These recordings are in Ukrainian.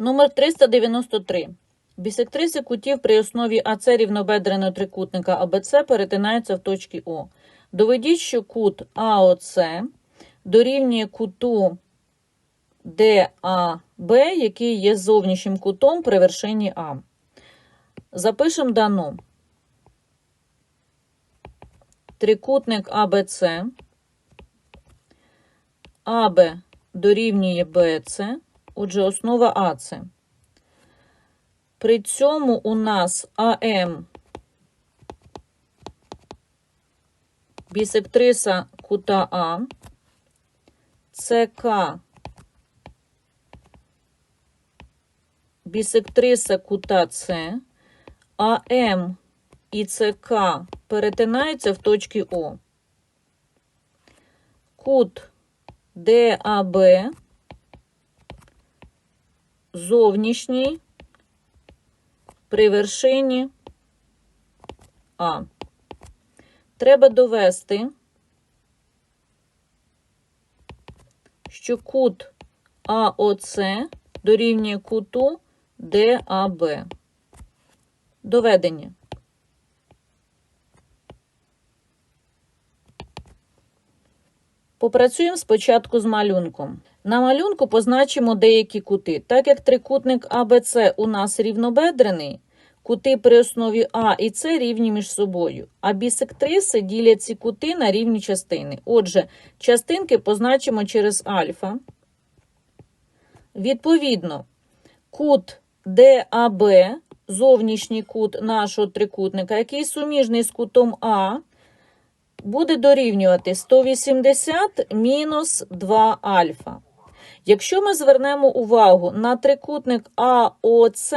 Номер 393. Бісектриси кутів при основі АЦ рівнобедреного трикутника АБЦ перетинаються в точці О. Доведіть, що кут АОЦ дорівнює куту ДАБ, який є зовнішнім кутом при вершині А. Запишемо дано. Трикутник АБЦ. АБ дорівнює БЦ. Отже, основа АЦ. При цьому у нас АМ бісектриса кута А, ЦК бісектриса кута С, АМ і ЦК перетинаються в точці О. Кут ДАБ зовнішній при вершині А. Треба довести, що кут АОЦ дорівнює куту ДАБ. Доведення. Попрацюємо спочатку з малюнком. На малюнку позначимо деякі кути. Так як трикутник АБЦ у нас рівнобедрений, кути при основі А і С рівні між собою, а бісектриси ділять ці кути на рівні частини. Отже, частинки позначимо через альфа. Відповідно, кут ДАБ, зовнішній кут нашого трикутника, який суміжний з кутом А, буде дорівнювати 180 мінус 2 альфа. Якщо ми звернемо увагу на трикутник АОЦ,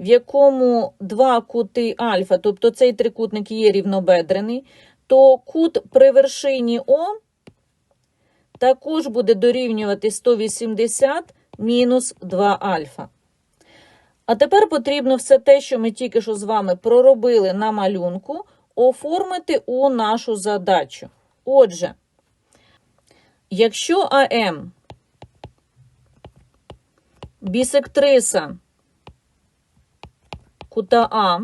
в якому два кути альфа, тобто цей трикутник є рівнобедрений, то кут при вершині О також буде дорівнювати 180 мінус 2 альфа. А тепер потрібно все те, що ми тільки що з вами проробили на малюнку, оформити у нашу задачу. Отже, якщо АМ бісектриса. Кута А,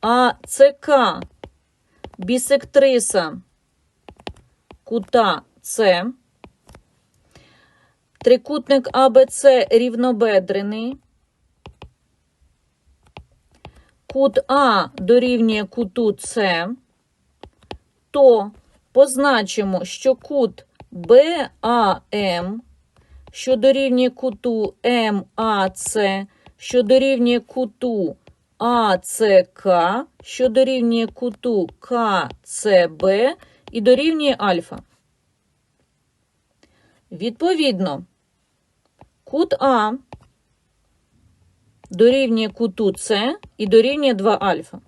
а ЦК бісектриса. Кута С, трикутник АБЦ рівнобедрений, кут А дорівнює куту С, то позначимо, що кут БАМ, що дорівнює куту МАЦ, що дорівнює куту АЦК, що дорівнює куту КЦБ і дорівнює альфа. Відповідно, кут А дорівнює куту С і дорівнює 2 альфа.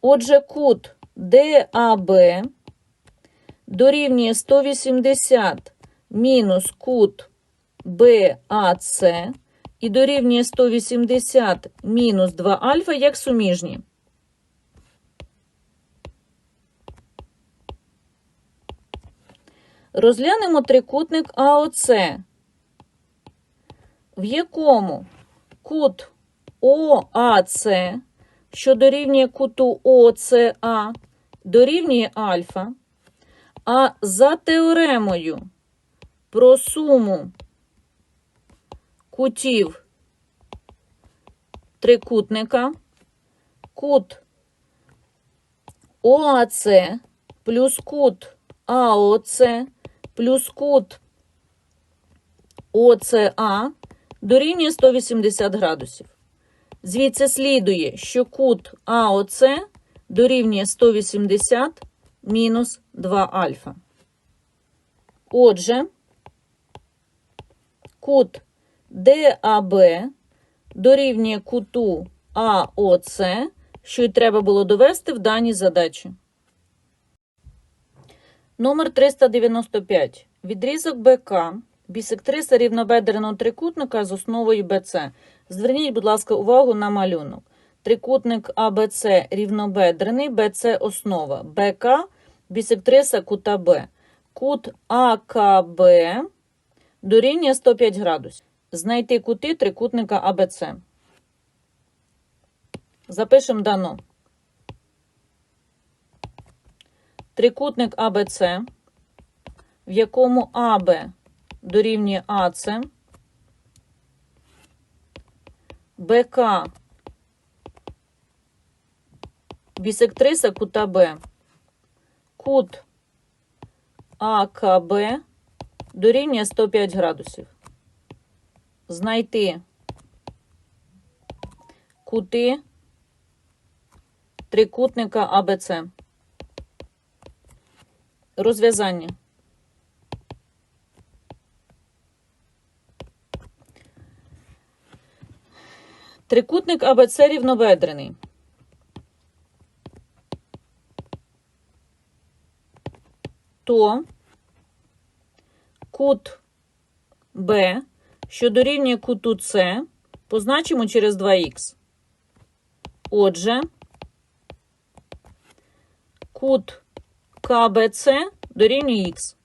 Отже, кут ДАБ дорівнює 180 мінус кут БАЦ і дорівнює 180 мінус 2 альфа як суміжні. Розглянемо трикутник АОЦ, в якому кут ОАЦ, що дорівнює куту ОЦА, дорівнює альфа, а за теоремою про суму кутів трикутника, кут ОАЦ плюс кут АОЦ плюс кут ОЦА дорівнює 180 градусів. Звідси слідує, що кут АОЦ дорівнює 180 мінус 2 альфа. Отже, кут ДАБ дорівнює куту АОЦ, що й треба було довести в даній задачі. Номер 395. Відрізок БК, бісектриса рівнобедреного трикутника з основою БЦ. Зверніть, будь ласка, увагу на малюнок. Трикутник АБЦ рівнобедрений, БЦ основа. БК бісектриса кута Б. Кут АКБ дорівнює 105 градусів. Знайти кути трикутника АБЦ. Запишемо дано. Трикутник АБЦ, в якому АБ дорівнює АЦ, БК бісектриса кута Б. Кут АКБ дорівнює 105 градусів. Знайти кути трикутника АБЦ. Розв'язання. Трикутник АБЦ рівноведрений. То кут Б, що дорівнює куту С, позначимо через 2х. Отже, кут КБЦ дорівнює х,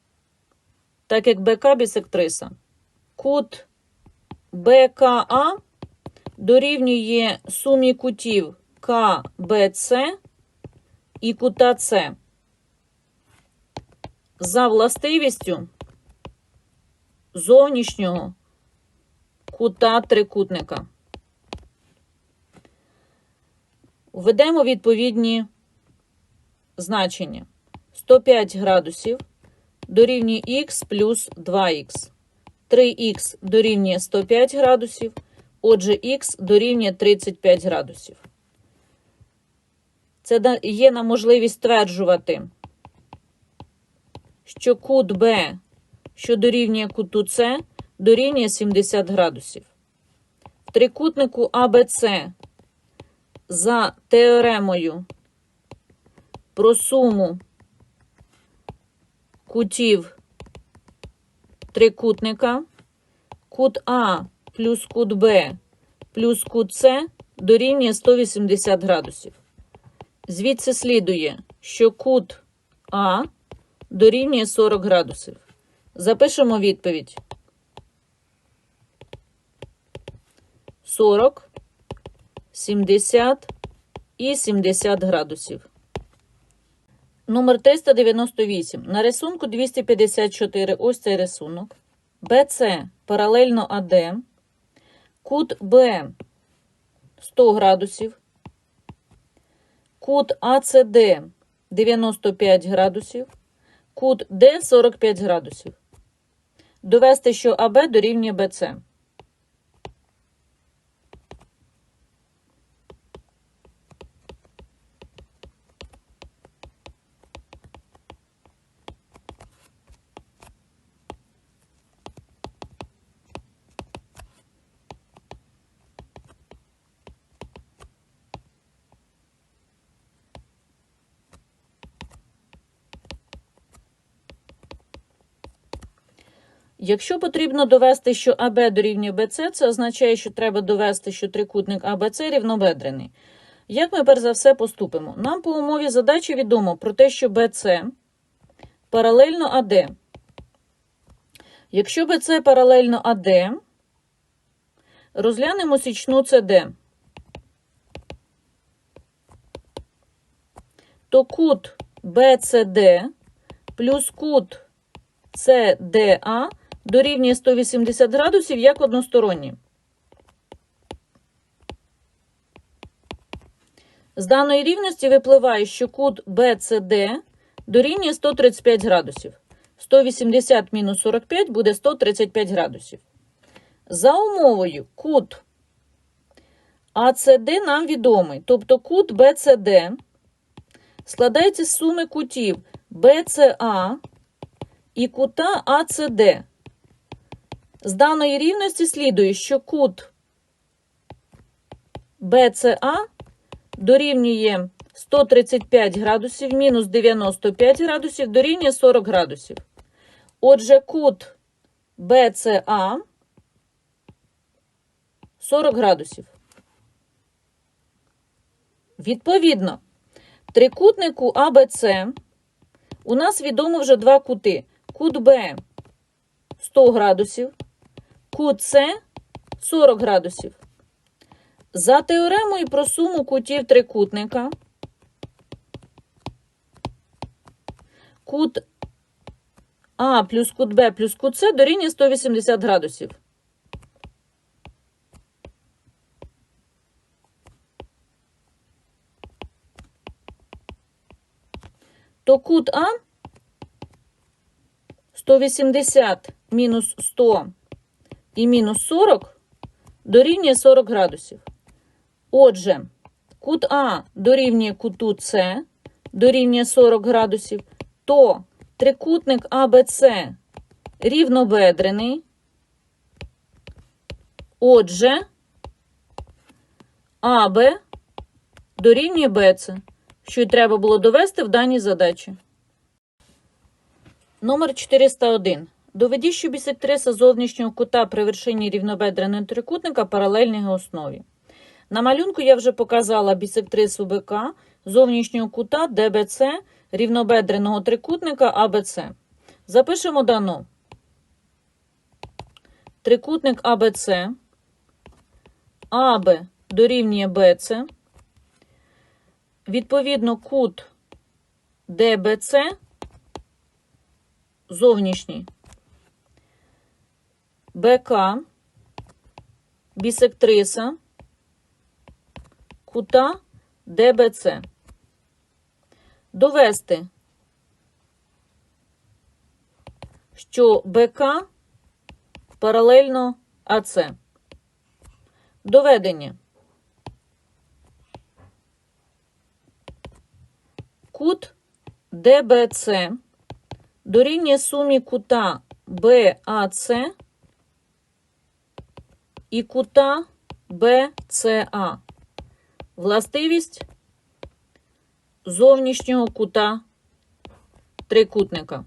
так як БК бісектриса. Кут БКА дорівнює сумі кутів КБЦ і кута С. За властивістю зовнішнього кута трикутника. Введемо відповідні значення. 105 градусів дорівнює х плюс 2х. 3х дорівнює 105 градусів, отже, х дорівнює 35 градусів. Це є нам можливість стверджувати, що кут Б, що дорівнює куту С, дорівнює 70 градусів. В трикутнику АБЦ за теоремою про суму кутів трикутника кут А плюс кут Б плюс кут С дорівнює 180 градусів. Звідси слідує, що кут А дорівнює 40 градусів. Запишемо відповідь. 40, 70 і 70 градусів. Номер 398. На рисунку 254, ось цей рисунок. БЦ паралельно АД. Кут Б 100 градусів. Кут АЦД 95 градусів. Кут Д 45 градусів. Довести, що АБ дорівнює БЦ. Якщо потрібно довести, що АБ дорівнює БЦ, це означає, що треба довести, що трикутник АБЦ рівнобедрений. Як ми перш за все поступимо? Нам по умові задачі відомо про те, що БЦ паралельно АД. Якщо БЦ паралельно АД, розглянемо січну ЦД. То кут BCD плюс кут CDA дорівнює 180 градусів як односторонні. З даної рівності випливає, що кут BCD дорівнює 135 градусів. 180 мінус 45 буде 135 градусів. За умовою кут ACD нам відомий, тобто кут BCD складається з суми кутів BCA і кута АЦД. З даної рівності слідує, що кут BCA дорівнює 135 градусів мінус 95 градусів дорівнює 40 градусів. Отже, кут BCA 40 градусів. Відповідно, трикутнику АБЦ у нас відомо вже два кути. Кут Б 100 градусів, кут С 40 градусів. За теоремою про суму кутів трикутника кут А плюс кут Б плюс кут С дорівнює 180 градусів. То кут А 180 мінус 100 і мінус 40 дорівнює 40 градусів. Отже, кут А дорівнює куту С дорівнює 40 градусів, то трикутник АБЦ рівнобедрений. Отже, АБ дорівнює БЦ, що й треба було довести в даній задачі. Номер 401. Доведіть, що бісектриса зовнішнього кута при вершині рівнобедреного трикутника паралельна основі. На малюнку я вже показала бісектрису БК зовнішнього кута ДБЦ рівнобедреного трикутника АБЦ. Запишемо дано. Трикутник АБЦ. АБ дорівнює БЦ. Відповідно, кут ДБЦ зовнішній. БК, бісектриса, кута ДБЦ. Довести, що БК паралельно АЦ. Доведення. Кут ДБЦ дорівнює сумі кута БАЦ і кута БЦА. Властивість зовнішнього кута трикутника.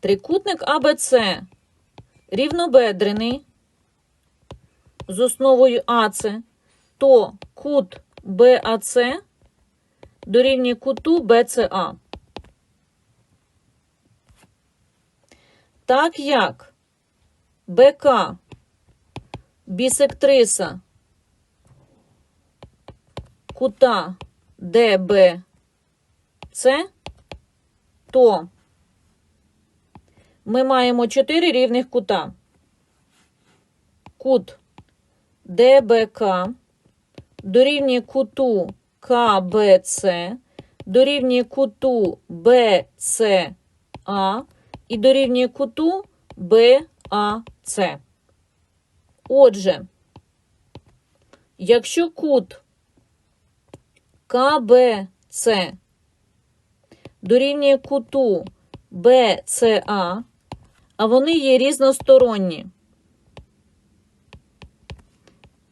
Трикутник АБЦ рівнобедрений з основою АЦ, то кут БАЦ дорівнює куту БЦА. Так як БК бісектриса. Кута. ДБЦ, то. Ми маємо 4 рівних кута. Кут. ДБК дорівнює куту КБЦ, дорівнює куту БЦА і дорівнює куту БАЦ. Отже, якщо кут КБЦ дорівнює куту БЦА, а вони є різносторонні,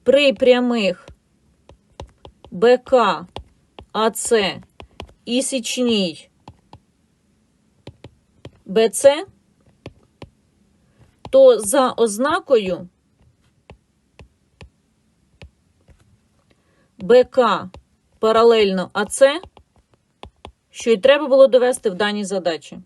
при прямих БК, АЦ і січній БЦ, то за ознакою БК паралельно АЦ, що й треба було довести в даній задачі.